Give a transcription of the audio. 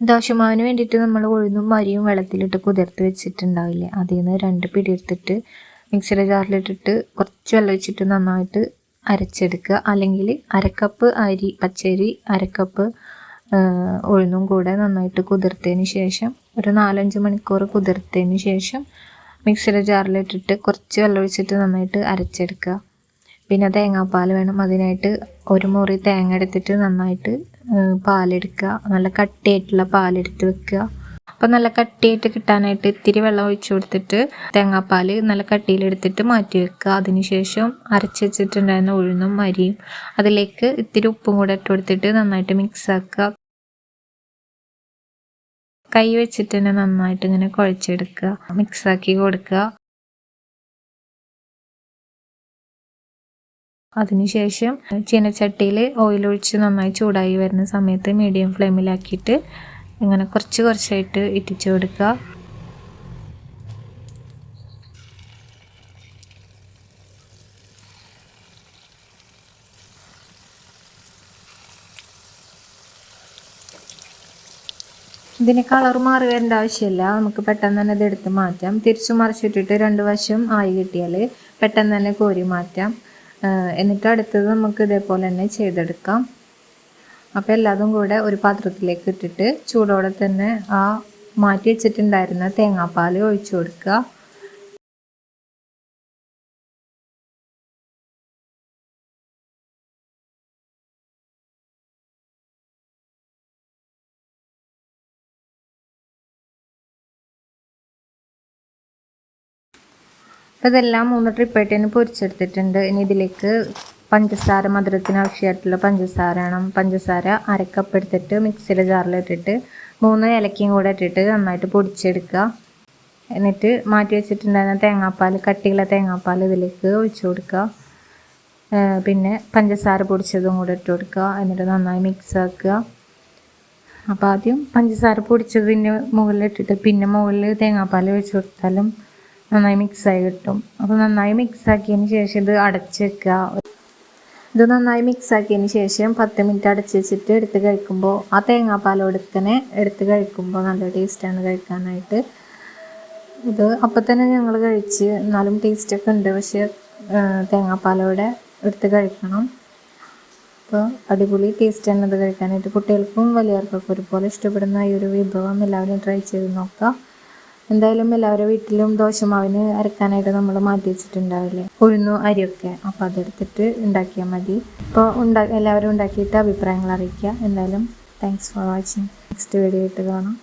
ദോശമാവിന് വേണ്ടിയിട്ട് നമ്മൾ ഉഴുന്നും മരിയും വെള്ളത്തിലിട്ട് കുതിർത്ത് വെച്ചിട്ടുണ്ടാവില്ലേ? അതിൽ നിന്ന് രണ്ട് പിടി എടുത്തിട്ട് മിക്സിയുടെ ജാറിലിട്ടിട്ട് കുറച്ച് വെള്ളം വെച്ചിട്ട് നന്നായിട്ട് അരച്ചെടുക്കുക. അല്ലെങ്കിൽ അരക്കപ്പ് അരി പച്ചരി അരക്കപ്പ് ഉഴുന്നും കൂടെ നന്നായിട്ട് കുതിർത്തതിന് ശേഷം ഒരു നാലഞ്ച് മണിക്കൂർ കുതിർത്തതിന് ശേഷം മിക്സിയുടെ ജാറിലിട്ടിട്ട് കുറച്ച് വെള്ളം ഒഴിച്ചിട്ട് നന്നായിട്ട് അരച്ചെടുക്കുക. പിന്നെ തേങ്ങാപ്പാൽ വേണം. അതിനായിട്ട് ഒരു മുറി തേങ്ങ എടുത്തിട്ട് നന്നായിട്ട് പാലെടുക്കുക. നല്ല കട്ടിയായിട്ടുള്ള പാലെടുത്ത് വെക്കുക. അപ്പോൾ നല്ല കട്ടിയായിട്ട് കിട്ടാനായിട്ട് ഇത്തിരി വെള്ളം ഒഴിച്ചു കൊടുത്തിട്ട് തേങ്ങാപ്പാൽ നല്ല കട്ടിയിലെടുത്തിട്ട് മാറ്റി വെക്കുക. അതിനുശേഷം അരച്ച് വെച്ചിട്ടുണ്ടായിരുന്ന ഉഴുന്നും അരിയും. അതിലേക്ക് ഇത്തിരി ഉപ്പും കൂടെ ഇട്ട് കൊടുത്തിട്ട് നന്നായിട്ട് മിക്സ് ആക്കുക. കൈ വെച്ചിട്ട് തന്നെ നന്നായിട്ട് ഇങ്ങനെ കുഴച്ചെടുക്കുക. മിക്സാക്കി കൊടുക്കുക. അതിനുശേഷം ചീനച്ചട്ടിയിൽ ഓയിലൊഴിച്ച് നന്നായി ചൂടായി വരുന്ന സമയത്ത് മീഡിയം ഫ്ലെയിമിലാക്കിയിട്ട് ഇങ്ങനെ കുറച്ച് കുറച്ചായിട്ട് ഇറ്റിച്ചു കൊടുക്കുക. ഇതിന് കളർ മാറി വരേണ്ട ആവശ്യമില്ല. നമുക്ക് പെട്ടെന്ന് തന്നെ ഇത് എടുത്ത് മാറ്റാം. തിരിച്ചു മറിച്ചിട്ടിട്ട് രണ്ട് വശം ആയി കിട്ടിയാൽ പെട്ടെന്ന് തന്നെ കോരി മാറ്റാം. എന്നിട്ട് അടുത്തത് നമുക്ക് ഇതേപോലെ തന്നെ ചെയ്തെടുക്കാം. അപ്പോൾ എല്ലാതും കൂടെ ഒരു പാത്രത്തിലേക്ക് ഇട്ടിട്ട് ചൂടോടെ തന്നെ ആ മാറ്റി വെച്ചിട്ടുണ്ടായിരുന്ന തേങ്ങാപ്പാൽ ഒഴിച്ചു കൊടുക്കുക. അപ്പോൾ ഇതെല്ലാം മൂന്ന് ട്രിപ്പായിട്ട് തന്നെ പൊരിച്ചെടുത്തിട്ടുണ്ട്. ഇനി ഇതിലേക്ക് പഞ്ചസാര മധുരത്തിന് ആവശ്യമായിട്ടുള്ള പഞ്ചസാര ആണ് പഞ്ചസാര അരക്കപ്പ് എടുത്തിട്ട് മിക്സിയിലെ ജാറിലിട്ടിട്ട് മൂന്ന് ഇലക്കയും കൂടെ ഇട്ടിട്ട് നന്നായിട്ട് പൊടിച്ചെടുക്കുക. എന്നിട്ട് മാറ്റി വെച്ചിട്ടുണ്ടായിരുന്ന തേങ്ങാപ്പാൽ കട്ടിയുള്ള തേങ്ങാപ്പാൽ ഇതിലേക്ക് ഒഴിച്ചു കൊടുക്കുക. പിന്നെ പഞ്ചസാര പൊടിച്ചതും കൂടെ ഇട്ട് കൊടുക്കുക. എന്നിട്ട് നന്നായി മിക്സ് ആക്കുക. അപ്പോൾ ആദ്യം പഞ്ചസാര പൊടിച്ചതിന്റെ മുകളിലിട്ടിട്ട് പിന്നെ മുകളിൽ തേങ്ങാപ്പാൽ ഒഴിച്ചു കൊടുത്താലും നന്നായി മിക്സായി കിട്ടും. അപ്പോൾ നന്നായി മിക്സാക്കിയതിന് ശേഷം ഇത് അടച്ച് വെക്കുക. ഇത് നന്നായി മിക്സാക്കിയതിന് ശേഷം പത്ത് മിനിറ്റ് അടച്ച് വെച്ചിട്ട് എടുത്ത് കഴിക്കുമ്പോൾ ആ തേങ്ങാപ്പാലോട് തന്നെ എടുത്ത് കഴിക്കുമ്പോൾ നല്ല ടേസ്റ്റാണ് കഴിക്കാനായിട്ട്. ഇത് അപ്പം തന്നെ ഞങ്ങൾ കഴിച്ച് എന്നാലും ടേസ്റ്റൊക്കെ ഉണ്ട്. പക്ഷേ തേങ്ങാപ്പാലോടെ എടുത്ത് കഴിക്കണം. അപ്പോൾ അടിപൊളി ടേസ്റ്റാണ് ഇത് കഴിക്കാനായിട്ട്. കുട്ടികൾക്കും വലിയവർക്കൊക്കെ ഒരുപോലെ ഇഷ്ടപ്പെടുന്ന ഈ ഒരു വിഭവം എല്ലാവരും ട്രൈ ചെയ്ത് നോക്കാം എന്തായാലും എല്ലാവരുടെ വീട്ടിലും ദോശമാവിന് അരക്കാനായിട്ട് നമ്മൾ മാറ്റി വെച്ചിട്ടുണ്ടാവില്ലേ? ഉഴുന്നു അരിയൊക്കെ. അപ്പോൾ അതെടുത്തിട്ട് ഉണ്ടാക്കിയാൽ മതി. അപ്പോൾ ഉണ്ടാ എല്ലാവരും ഉണ്ടാക്കിയിട്ട് അഭിപ്രായങ്ങൾ അറിയിക്കുക. എന്തായാലും thanks for watching next video ആയിട്ട് കാണാം.